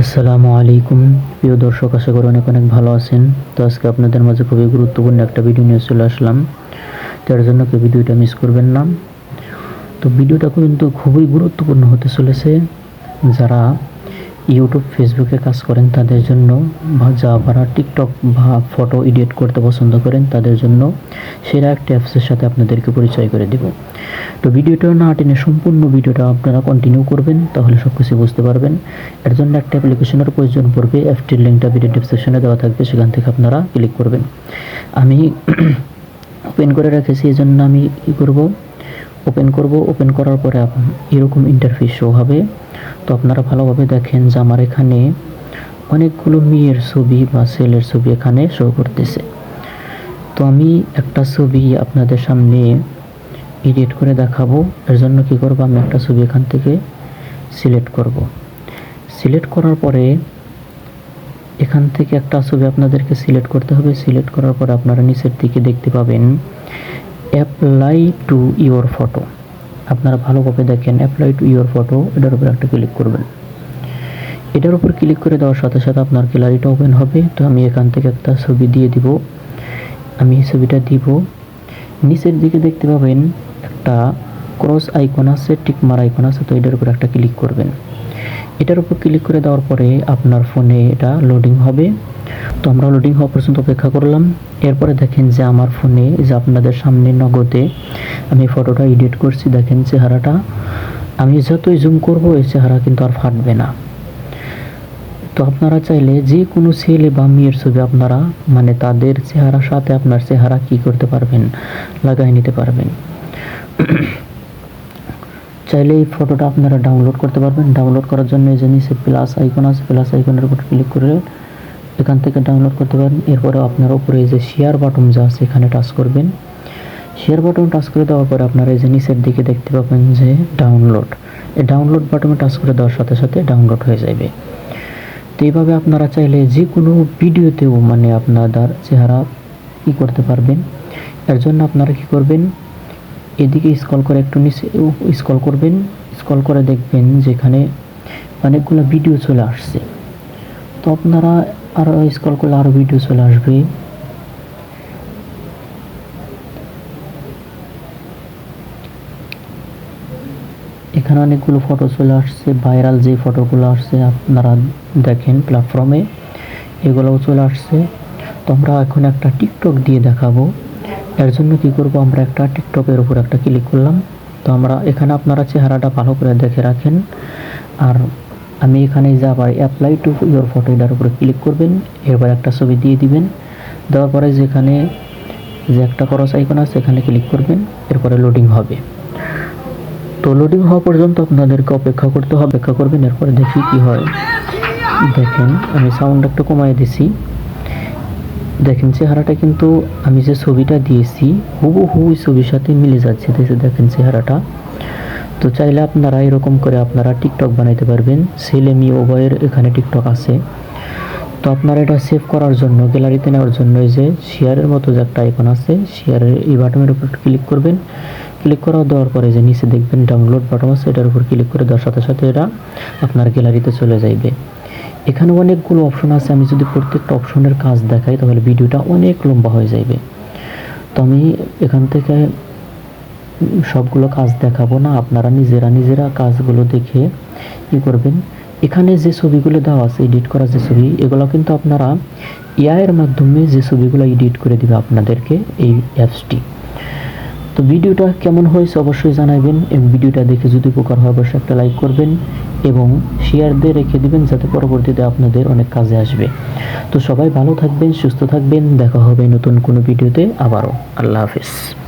আসসালামু আলাইকুম। প্রিয় দর্শক, আশা করি অনেক অনেক ভালো আছেন। তো আজকে আপনাদের মাঝে খুবই গুরুত্বপূর্ণ একটা ভিডিও নিয়ে চলে আসলাম। তার জন্য কেউ ভিডিওটা মিস করবেন না? তো ভিডিওটা কিন্তু খুবই গুরুত্বপূর্ণ হতে চলেছে। যারা ইউটিউব ফেসবুকে কাজ করেন, তাদের জন্য বা যা যারা টিকটক বা ফটো এডিট করতে পছন্দ করেন, তাদের জন্য সেরা একটা অ্যাপসের সাথে আপনাদেরকে পরিচয় করে দেব। তো ভিডিওটা না টেনে সম্পূর্ণ ভিডিওটা আপনারা কন্টিনিউ করবেন, তাহলে সব কিছু বুঝতে পারবেন। এর জন্য একটা অ্যাপ্লিকেশনের প্রয়োজন পড়বে অ্যাপটির লিঙ্কটা ভিডিও ডিসক্রিপশনে দেওয়া থাকবে, সেখান থেকে আপনারা ক্লিক করবেন। আমি ওপেন করে রেখেছি এই জন্য আমি কী করব? ওপেন করব। ওপেন করার পরে এরকম ইন্টারফেস শো হবে। তো আপনারা ভালোভাবে দেখেন যে আমার এখানে অনেকগুলো মেয়ের ছবি বা ছেলের ছবি এখানে শো করতেছে। তো আমি একটা ছবি আপনাদের সামনে এডিট করে দেখাবো। এর জন্য কি করব? আমি একটা ছবি এখান থেকে সিলেক্ট করব। সিলেক্ট করার পরে এখান থেকে একটা ছবি আপনাদেরকে সিলেক্ট করতে হবে। সিলেক্ট করার পরে আপনারা নিচের দিকে দেখতে পাবেন অ্যাপ্লাই টু ইওর ফটো আপনারা ভালোভাবে দেখেন অ্যাপ্লাই টু ইওর ফটো এটার উপর একটা ক্লিক করবেন। এটার উপর ক্লিক করে দেওয়ার সাথে সাথে আপনার গ্যালারিটা ওপেন হবে। তো আমি এখান থেকে একটা ছবি দিয়ে দিব। আমি এই ছবিটা দিব। নিচের দিকে দেখতে পাবেন একটা ক্রস আইকন আছে টিকমার আইকন আছে, তো এটার উপর একটা ক্লিক করবেন। এটার উপর ক্লিক করে দেওয়ার পরে আপনার ফোনে এটা লোডিং হবে। তো আমরা লোডিং হওয়া পর্যন্ত অপেক্ষা করলাম। এরপরে দেখেন যে আমার ফোনে যে আপনাদের সামনে নগদে আমি ফটোটা এডিট করছি, দেখেন চেহারাটা। আমি যতই জুম করব, এই চেহারা কিন্তু আর ফাটবে না। তো আপনারা চাইলে যে কোনো ছেলে বা মেয়ের ছবি আপনারা মানে তাদের চেহারার সাথে আপনার চেহারা কি করতে পারবেন, লাগাই নিতে পারবেন। চাইলে এই ফটোটা আপনারা ডাউনলোড করতে পারবেন। ডাউনলোড করার জন্য এই যে নিচে প্লাস আইকন আছে প্লাস আইকনের উপর ক্লিক করে এখান থেকে ডাউনলোড করতে পারেন। এরপরে আপনার উপরে এই যে শেয়ার বাটন যা আছে, এখানে টাচ করবেন। শেয়ার বাটন টাচ করে দেওয়ার পরে আপনারা এই যে নিচের দিকে দেখতে পাবেন যে ডাউনলোড এই ডাউনলোড বাটনে টাচ করে দেওয়ার সাথে সাথে ডাউনলোড হয়ে যাবে। তো এইভাবে আপনারা চাইলে যে কোনো ভিডিওতেও মানে আপনাদের চেহারা ই করতে পারবেন। এর জন্য আপনারা কি করবেন? এদিকে স্কল করে একটু নিচে স্কল করবেন স্কল করে দেখবেন যেখানে অনেকগুলো ভিডিও চলে আসছে। তো আপনারা আরও স্কল করলে আরও ভিডিও চলে আসবে। এখানে অনেকগুলো ফটো চলে আসছে ভাইরাল যে ফটোগুলো আসছে আপনারা দেখেন প্ল্যাটফর্মে এগুলোও চলে আসছে। তো আমরা এখন একটা টিকটক দিয়ে দেখাবো। এর জন্য কি করব? আমরা একটা টিকটকের উপর একটা ক্লিক করলাম। তো আমরা এখানে আপনারা চেহারাটা ভালো করে দেখে রাখেন। আর আমি এখানে যাবার অ্যাপ্লাই টু ইয়োর ফটো এটার উপরে ক্লিক করবেন। এবার একটা ছবি দিয়ে দিবেন। দেওয়ার পরে যেখানে যে একটা করস আইকন আছে, এখানে ক্লিক করবেন। এরপরে লোডিং হবে। তো লোডিং হওয়া পর্যন্ত আপনাদেরকে অপেক্ষা করতে হবে। অপেক্ষা করবেন, এরপরে দেখি কি হয়। দেখেন, আমি সাউন্ড একটু কমাই দিছি। দেখেন, চেহারাটা কিন্তু আমি যে ছবিটা দিয়েছি হুবহু ওই ছবির সাথে মিলে যাচ্ছে। দেখে দেখেন চেহারাটা। তো চাইলে আপনারা এরকম করে আপনারা টিকটক বানাইতে পারবেন। ছেলে মেয়ে উভয়ের এখানে টিকটক আছে। তো আপনারা এটা সেভ করার জন্য গ্যালারিতে নেওয়ার জন্য যে শেয়ারের মতো যে একটা আইকন আছে শেয়ারের এই বাটনের উপর ক্লিক করবেন। ক্লিক করা দেওয়ার পরে যে নিচে দেখবেন ডাউনলোড বাটন আছে, এটার উপর ক্লিক করে দেওয়ার সাথে সাথে এটা আপনার গ্যালারিতে চলে যাইবে। এখানে অনেকগুলো অপশন আছে, আমি যদি প্রত্যেকটা অপশনের কাজ দেখাই, তাহলে ভিডিওটা অনেক লম্বা হয়ে যাবে তো আমি এখান থেকে সবগুলো কাজ দেখাবো না, আপনারা নিজেরা নিজেরা কাজগুলো দেখে কি করবেন? এখানে যে ছবিগুলো দেওয়া আছে এডিট করা যে ছবি, এগুলো কিন্তু আপনারা এআই এর মাধ্যমে যে ছবিগুলো এডিট করে দিবে আপনাদেরকে, এই অ্যাপসটি তো ভিডিওটা কেমন হয়েছে অবশ্যই জানাবেন এবং ভিডিওটা দেখে যদি উপকার হয়, অবশ্যই একটা লাইক করবেন। এবং শেয়ার দিয়ে রেখে দিবেন যাতে পরবর্তীতে আপনাদের অনেক কাজে আসবে। তো সবাই ভালো থাকবেন, সুস্থ থাকবেন। দেখা হবে নতুন কোনো ভিডিওতে আবারও। আল্লাহ হাফিজ।